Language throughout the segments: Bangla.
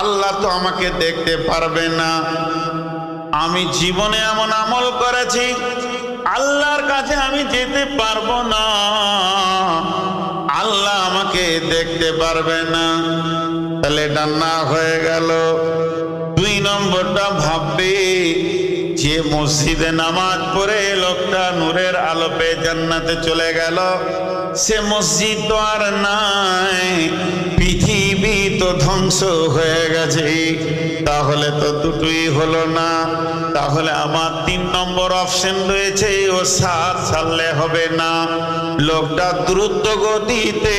আল্লাহ তো আমাকে দেখতে পারবে না। আমি জীবনে এমন আমল করেছি, আল্লাহর কাছে আমি যেতে পারব না। আল্লাহ আমাকে দেখতে পারবে না। তাহলে এটা না হয়ে গেল। দুই নম্বরটা ভাববে যে মসজিদে নামাজ পড়ে লোকটা নূরের আলো পেয়ে জান্নাতে চলে গেল। সে মসজিদ তো আর নাই ধ্বংস হয়ে গেছে। তাহলে তো দুটোই হলো না। তাহলে আমার তিন নম্বর অপশন রয়েছে, ও সাত সারলে হবে না। লোকটা দ্রুত গতিতে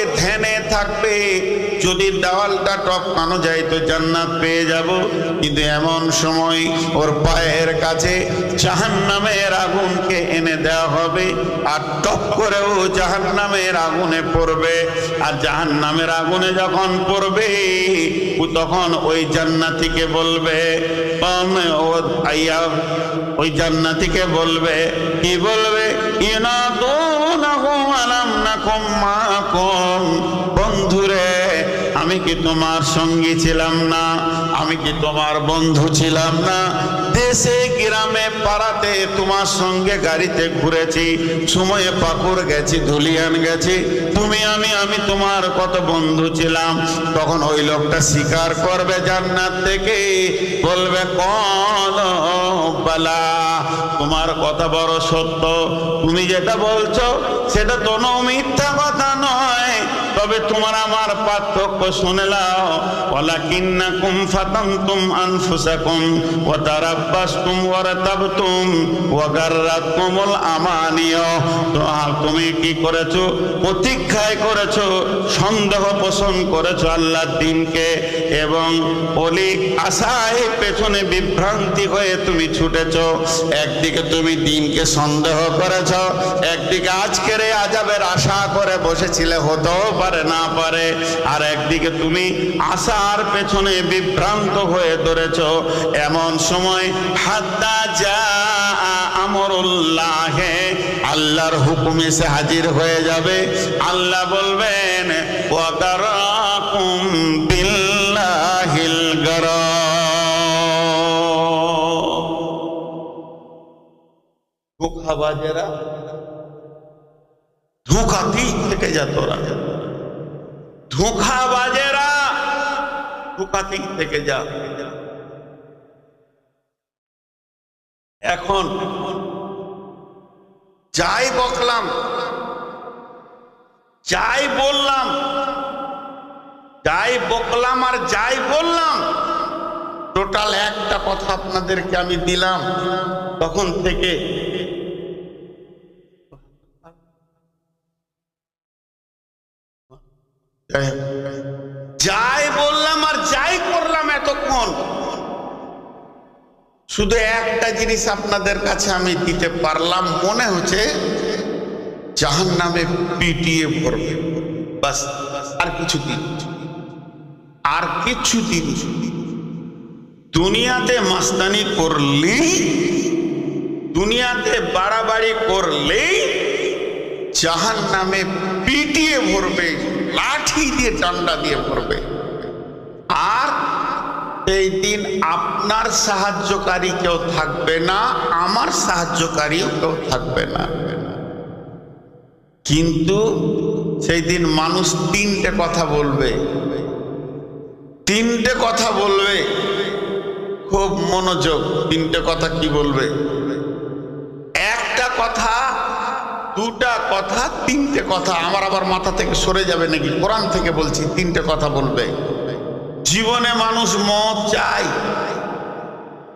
থাকবে। যদি দেওয়ালটা টপকানো যায় তো জান্নাত পেয়ে যাব। কিন্তু এমন সময় ওর পায়ের কাছে জাহান নামের আগুনকে এনে দেওয়া হবে আর টপ করে ও জাহান নামের আগুনে পড়বে। আর জাহান নামের আগুনে যখন পড়বে তখন ওই জান্নাতিকে বলবে "পাম ও আইয়া ওই জান্নাতিকে বলবে, কি বলবে? ইনা দুনাহুম আলাম নাকুম মাকুম কি তোমার সঙ্গী ছিলাম না, আমি কি তোমার বন্ধু ছিলাম না? দেশে, গ্রামে, পাড়াতে তোমার সঙ্গে গাড়িতে ঘুরেছি, সময়ে পাকুড় গেছি, ধুলিয়ান গেছি। তুমি, আমি আমি তোমার কত বন্ধু ছিলাম, তখন ওই লোকটা স্বীকার করবে জান্নাত থেকে, বলবে, কন বালা, তোমার কথা বড় সত্য, তুমি যেটা বলছো, সেটা তো মিথ্যা কথা নয়। তবে তোমার আমার পার্থক্য শুনে তুমি কি করেছ? প্রতীক্ষায় করেছ, সন্দেহ পোষণ করেছ দিনকে এবং অলিক আশায় পেছনে বিভ্রান্তি হয়ে তুমি ছুটেছো। একদিকে তুমি দিনকে সন্দেহ করেছ, একদিকে আজকের এই আজাবের আশা করে বসেছিলে, হতেও পারে না পারে, আর একদিকে তুমি আশার পেছনে বিভ্রান্ত হয়ে ধরেছ। এমন সময় হাদ্দা যা আমরুল্লাহে, আল্লাহর হুকুম এসে হাজির হয়ে যাবে। আল্লাহ বলবেন ধোকাবাজেরা ধোকাতেই থেকে যা তোরা? ধোকাবাজেরা ধোকাতেই থেকে যা। এখন যাই বকলাম, যাই বললাম, যাই বকলাম আর যাই বললাম, টোটাল একটা কথা আপনাদেরকে আমি দিলাম, তখন থেকে যাই বললাম আর যাই করলাম এতক্ষণ, শুধু একটা জিনিস আপনাদের কাছে আমি দিতে পারলাম, মনে হচ্ছে জাহান নামে পিটিয়ে ভরবে। বাস, আর কিছু দিন। আর কিছু দিন। দুনিয়াতে মাস্তানি করলেই, দুনিয়াতে বাড়াবাড়ি করলেই জাহান নামে পিটিয়ে ভরবে। লাঠি দিয়ে ডান্ডা দিয়ে ভরবে আর এই দিন আপনার সাহায্যকারী কেউ থাকবে না, আমার সাহায্যকারীও কেউ থাকবে না। কিন্তু সেই দিন মানুষ তিনটে কথা বলবে। তিনটে কথা বলবে। খুব মনোযোগ। তিনটে কথা কি বলবে? একটা কথা দুটা কথা, তিনটে কথা। আমার আবার মাথা থেকে সরে যাবে নাকি? কোরআন থেকে বলছি, তিনটে কথা বলবে। জীবনে মানুষ মত চাই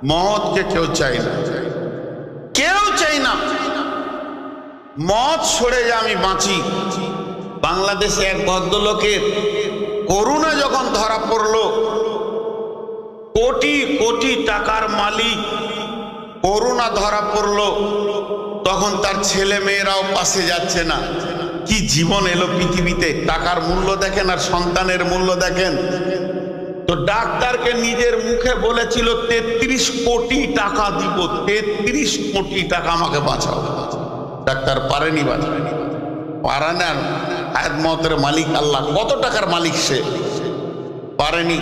মতকে কেউ চাই না। কেউ চাই না। মত সরে যা, আমি বাঁচি। বাংলাদেশে এক ভদ্রলোকের করুণা যখন ধরা পড়ল, কোটি কোটি টাকার মালিক করুণা ধরা পড়ল। তখন তার ছেলে মেয়েরাও পাশে যাচ্ছে না। কি জীবন এলো পৃথিবীতে? টাকার মূল্য দেখেন আর সন্তানের মূল্য দেখেন। তো ডাক্তারকে নিজের মুখে বলেছিল, তেত্রিশ কোটি টাকা দিব, তেত্রিশ কোটি টাকা আমাকে বাঁচাও। ডাক্তার পারেনি বাঁচাও পারে না। হায়াত মালিক আল্লাহ। কত টাকার মালিক সে? পারেনি।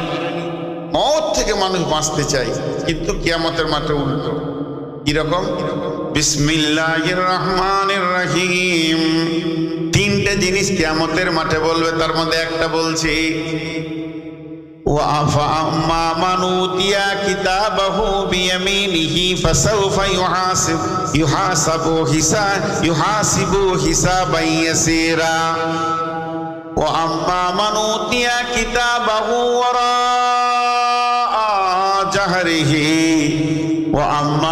মত থেকে মানুষ বাঁচতে চায়। কিন্তু কিয়ামতের মাঠে উল্টো। কীরকম? বিসমিল্লাহির রহমানির রহিম তিনটে জিনিস কিয়ামতের মাঠে বলবে তার মধ্যে একটা বলছি وأما من أوتي كتابه بيمينه فسوف يحاسب يحاسب حساب يحاسب حسابا يسيرا وأما من أوتي كتابه وراء جهره وأما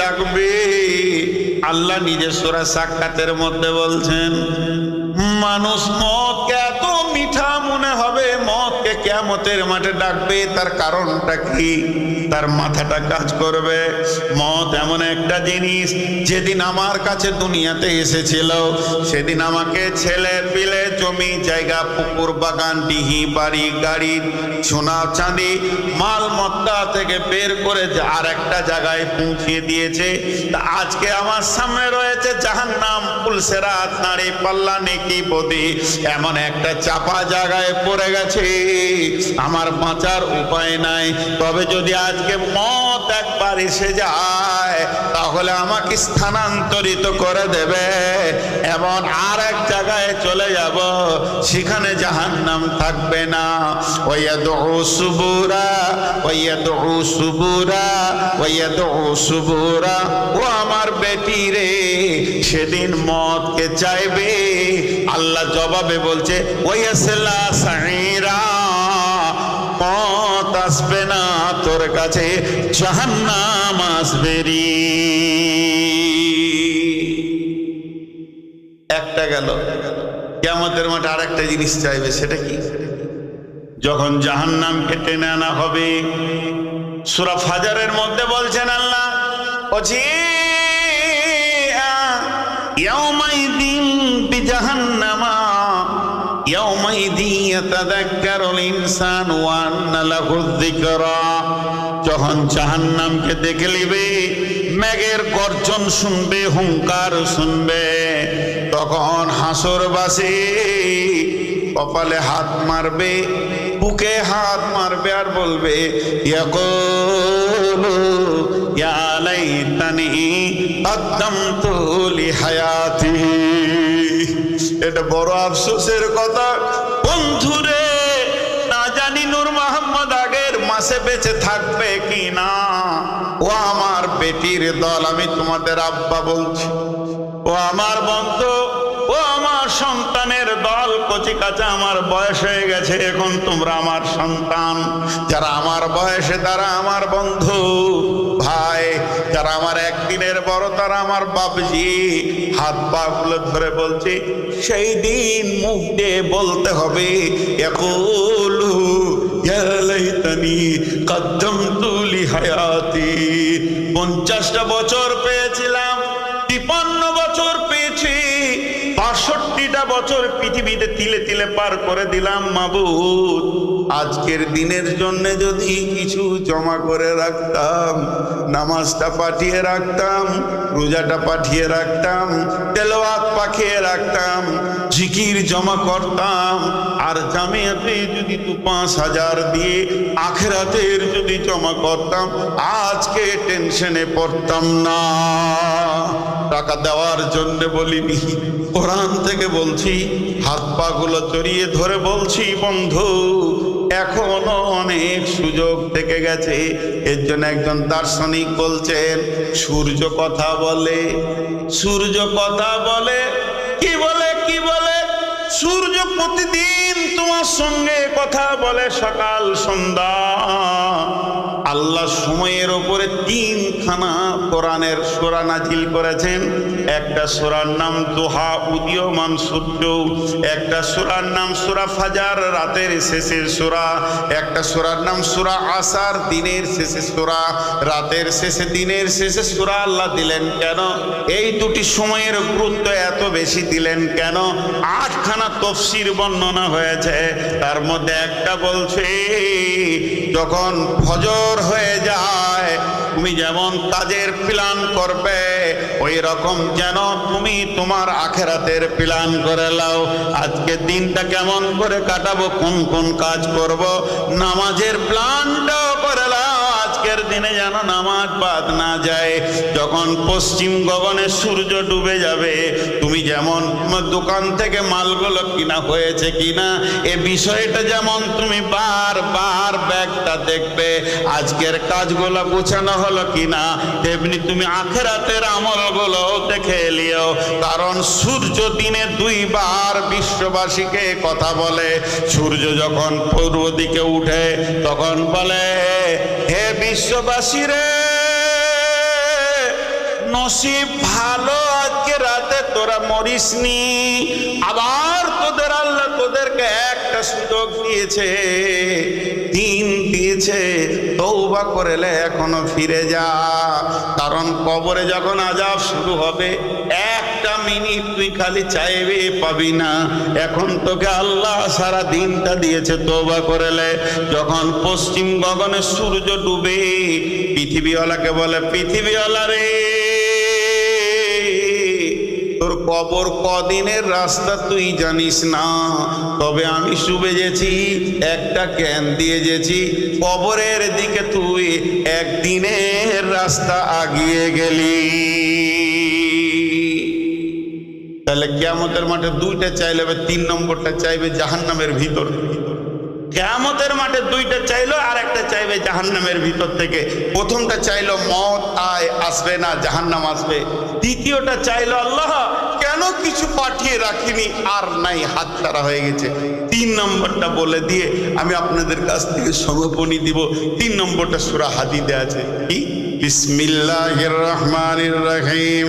ডাকবে। আল্লাহ নিজের সোরা সাক্ষাতের মধ্যে বলছেন মানুষ মনে কেমতের মাঠে ডাকবে, তার কারণটা কি? তার মাথাটা কাজ করবে। মদ এমন একটা জিনিস, যেদিন আমার কাছে দুনিয়াতে এসেছিল, সেদিন আমাকে ছেলে পিলে জমি, জায়গা, পুকুর, বাগান, ডিহি, বাড়ি, গাড়ি, সোনা, চাঁদি, মাল, মত্তা থেকে বের করে আর একটা জায়গায় পৌঁছিয়ে দিয়েছে। তা আজকে আমার সামনে রয়েছে জাহান্নাম পুলসেরাত নারী পাল্লা, নেকি, বদি, এমন একটা চাপা জায়গায় পড়ে গেছে। আমার বাঁচার উপায় নাই। তবে যদি আজকে মত একবার এসে যায়, তাহলে আমাকে স্থানান্তরিত করে দেবে। এমন আর এক জায়গায় চলে যাব, সেখানে জাহান্নাম থাকবে না। ওয়াদউ সুবুরা ওয়াদউ সুবুরা ওয়াদউ সুবুরা। ও আমার বেটি রে, সেদিন মতকে চাইবে। আল্লাহ জবাবে বলছে, ওয়াসলা সাইরা তোর কাছে জাহান্নাম একটা গেল। কেমতের মাঠে আর একটা জিনিস চাইবে, সেটা কি? যখন জাহান্নামকে টেনে আনা হবে, সুরা ফাজারের মধ্যে বলছেন আল্লাহ বলছি ইয়াউমাইদিন বিজাহান্নামা যখন জাহান্নামকে দেখে লিবে মেঘের গর্জন শুনবে, হুঙ্কার শুনবে, তখন হাসরবাসী কপালে হাত মারবে, বুকে হাত মারবে আর বলবে, ইয়াকুলু ইয়া লাইতানি কদ্দামতু লি হায়াতি এটা বড় আফসোসের কথা। বন্ধুরে, না জানি নূর মোহাম্মদ আগের মাসে বেঁচে থাকবে কি না ও আমার বেটির দল, আমি তোমাদের আব্বা বলছি। ও আমার বন্ধু, ও আমার সন্তানের দল, কচি কাঁচা আমার বয়স হয়ে গেছে, এখন তোমরা আমার সন্তান। যারা আমার বয়সে, তারা আমার বন্ধু। ভাই, যারা আমার একদিনের বড়, তারা আমার বাপজি। হাত পা গুলো ধরে বলছি, সেই দিন মুখ দিয়ে বলতে হবে একুলু কদ্দামতু হায়াতি। পঞ্চাশটা বছর পেয়েছিলাম, তিপান্ন বছর পেয়েছি, বাষট্টিটা বছর পৃথিবীতে তিলে তিলে পার করে দিলাম মাবুদ। আজকের দিনের জন্য যদি কিছু জমা করে রাখতাম, নামাজটা পাঠিয়ে রাখতাম, রোজাটা পাঠিয়ে রাখতাম তেলোয়াত পাঠিয়ে রাখতাম, জিকির জমা করতাম, আর জামিয়াতে যদি তু পাঁচ হাজার দিয়ে আখেরাতের যদি জমা করতাম, আজকে টেনশনে পড়তাম না। টাকা দেওয়ার জন্য বলিনি। কোরআন থেকে বলছি হাত পা গুলো চড়িয়ে ধরে বলছি, বন্ধু। এখনও অনেক সুযোগ থেকে গেছে। এর জন্য একজন দার্শনিক বলছেন, সূর্য কথা বলে, সূর্য কথা বলে, কি বলে কি বলে? সূর্য প্রতিদিন তোমার সঙ্গে কথা বলে সকাল, সন্ধ্যা। আল্লাহ সময়ের ওপরে তিনখানা কোরআনের সোরা নাজিল করেছেন। একটা সোরার নাম দোহা উদীয়মান সূর্য একটা সোরার নাম সোরা ফাজার রাতের শেষের সোরা, একটা সোরার নাম সোরা আসার দিনের শেষে সোরা, রাতের শেষে দিনের শেষে সোরা আল্লাহ দিলেন কেন? এই দুটি সময়ের গুরুত্ব এত বেশি দিলেন কেন? আটখানা তফসির বর্ণনা হয়েছে, তার মধ্যে একটা বলছে যখন ফজর হয়ে যায়, তুমি যেমন কাজের প্ল্যান করবে, ওই রকম যেন তুমি তোমার আখেরাতের প্ল্যান করে লাও। আজকে দিনটা কেমন করে কাটাবো, কোন কোন কাজ করব, নামাজের আজকের দিনে যেন নামাজ বাদ না যায়, যখন পশ্চিম গগনে সূর্য ডুবে যাবে, তুমি যেমন দোকান থেকে মালগুলো কিনা হয়েছে কিনা, এ বিষয়টা যেমন তুমি বার বার ব্যাগটা দেখবে, আজকের কাজগুলো গোছানো হলো কিনা, তেমনি তুমি আখেরাতের আমলগুলো দেখে এলিও। কারণ সূর্য দিনে দুইবার বিশ্ববাসীকে কথা বলে, সূর্য যখন পূর্ব দিকে উঠে, তখন বলে, হে বিশ্ববাসী রে নসিব ভালো আজকে রাতে তোরা মরিসনি। আবার তোদের আল্লাহ তোদেরকে একটা সুযোগ দিয়েছে, দিন দিয়েছে তৌবা করেলে এখনও ফিরে যা। কারণ কবরে যখন আজাব শুরু হবে একটা মিনিট তুই খালি চাইবে, পাবি না। এখন তোকে আল্লাহ সারা দিনটা দিয়েছে তৌবা করেলে। যখন পশ্চিম গগনে সূর্য ডুবে, পৃথিবীওয়ালাকে বলে, পৃথিবীওয়ালা রে, তোর কবর কদিনের রাস্তা তুই জানিস না। তবে আমি শুবে গেছি, একটা জ্ঞান দিয়ে গেছি, কবরের দিকে তুই একদিনের রাস্তা আগিয়ে গেলি। তাহলে কেয়ামতের মাঠে দুইটা চাইলে তিন নম্বরটা চাইবে জাহান্নামের ভিতর। কেয়ামতের মাঠে দুইটা চাইলো আর একটা চাইবে জাহান্নামের ভিতর থেকে। প্রথমটা চাইলো মত আয় আসবে না, জাহান্নাম আসবে। দ্বিতীয়টা চাইলো আল্লাহ, কেন কিছু পাঠিয়ে রাখিনি, আর নাই, হাত ছাড়া হয়ে গেছে। তিন নম্বরটা বলে দিয়ে আমি আপনাদের কাছ থেকে সমাপনী দিব। তিন নম্বরটা সুরা হাদিদে আছে। কি? বিসমিল্লাহির রহমানির রহিম।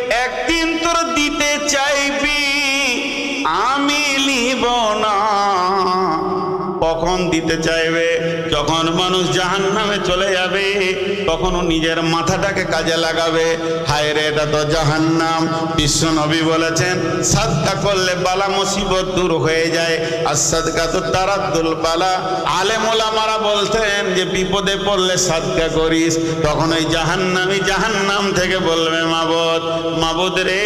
কখন দিতে চাইবে, যখন মানুষ জাহান নামে চলে যাবে, তখন নিজের মাথাটাকে কাজে লাগাবে। হায় রে এটা তো জাহান নাম বিশ্ব নবী বলেছেন, সাদকা করলে বালা মুসিবত দূর হয়ে যায়, আর সাদকা তো তারাদ্দুল বালা। আলেমোলা মারা বলতেন যে, বিপদে পড়লে সাদকা করিস। তখন ওই জাহান্নামি জাহান্নাম থেকে বলবে, মাবদ মাবদ রে।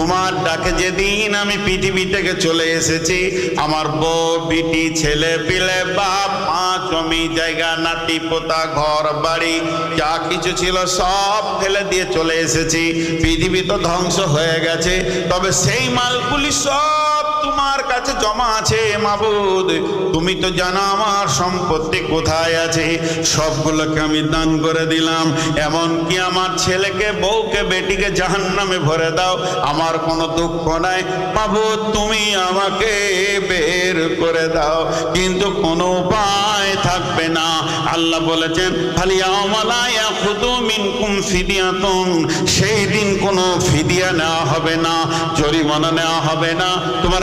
তোমার ডাকে যেদিন আমি পৃথিবী থেকে চলে এসেছি, আমার বউ, বিটি, ছেলে পিলে, বাপ, মা, জমি, জায়গা, নাতি, পোতা, ঘর, বাড়ি, যা কিছু ছিল সব ফেলে দিয়ে চলে এসেছি। পৃথিবী তো ধ্বংস হয়ে গেছে, তবে সেই মালগুলি সব তোমার কাছে জমা আছে, মাবুদ। তুমি তো জানো আমার সম্পত্তি কোথায় আছে। সবগুলোকে আমি দান করে দিলাম। এমন কি আমার ছেলেকে, বউকে, বেটিকে জাহান্নামে ভরে দাও। আমার কোনো দুঃখ নাই। মাবুদ, তুমি আমাকে বের করে দাও। কিন্তু কোনো উপায় থাকবে না। আল্লাহ বলেছেন ফালিয়া খুদু মিনকুম ফিদিয়াতুন। সেই দিন কোনো ফিদিয়া নেওয়া হবে না, জরিমানা নেওয়া হবে না। তোমার